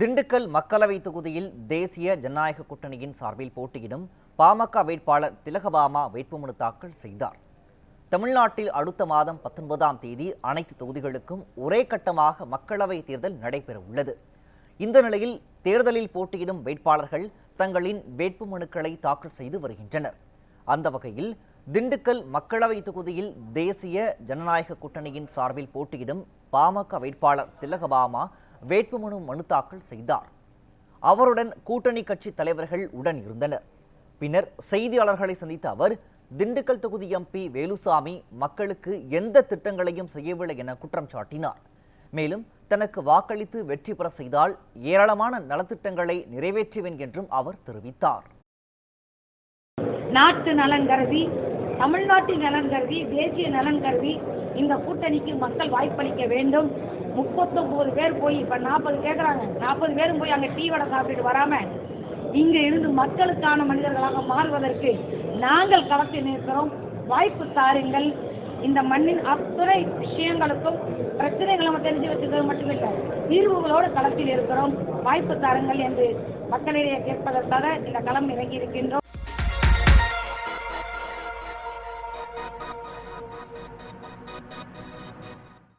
திண்டுக்கல் மக்களவை தொகுதியில் தேசிய ஜனநாயக கூட்டணியின் சார்பில் போட்டியிடும் பாமக வேட்பாளர் திலகபாமா வேட்புமனு தாக்கல் செய்தார். தமிழ்நாட்டில் அடுத்த மாதம் பத்தொன்பதாம் தேதி அனைத்து தொகுதிகளுக்கும் ஒரே கட்டமாக மக்களவை தேர்தல் நடைபெற உள்ளது. இந்த நிலையில் தேர்தலில் போட்டியிடும் வேட்பாளர்கள் தங்களின் வேட்புமனுக்களை தாக்கல் செய்து வருகின்றனர். அந்த வகையில் திண்டுக்கல் மக்களவை தொகுதியில் தேசிய ஜனநாயக கூட்டணியின் சார்பில் போட்டியிடும் பாமக வேட்பாளர் திலகபாமா வேட்புமனு மனு தாக்கல் செய்தார். அவருடன் கூட்டணி கட்சி தலைவர்கள் உடன் இருந்தனர். பின்னர் செய்தியாளர்களை சந்தித்த அவர் திண்டுக்கல் தொகுதி எம்பி வேலுசாமி மக்களுக்கு எந்த திட்டங்களையும் செய்யவில்லை என குற்றம் சாட்டினார். மேலும் தனக்கு வாக்களித்து வெற்றி பெற செய்தால் ஏராளமான நலத்திட்டங்களை நிறைவேற்றுவேன் என்றும் அவர் தெரிவித்தார். நாட்டு நலன் கருதி தமிழ்நாட்டின் நலன் கருதி தேசிய நலன் கருதி இந்த கூட்டணிக்கு மக்கள் வாய்ப்பளிக்க வேண்டும். முப்பத்தொம்போது பேர் போய் இப்போ நாற்பது கேட்குறாங்க நாற்பது பேரும் போய் அங்கே டீ வடை சாப்பிட்டுட்டு வராமல் இங்கே இருந்து மக்களுக்கான மனிதர்களாக மாறுவதற்கு நாங்கள் களத்தில் நிற்கிறோம். வாய்ப்பு தாருங்கள். இந்த மண்ணின் அத்துறை விஷயங்களுக்கும் பிரச்சனைகளை நம்ம தெரிஞ்சு வச்சுக்கிறது மட்டுமில்லை தீர்வுகளோடு களத்தில் இருக்கிறோம். வாய்ப்பு தாருங்கள் என்று மக்களிடையே கேட்பதற்காக இந்த களம் இறங்கி இருக்கின்றோம்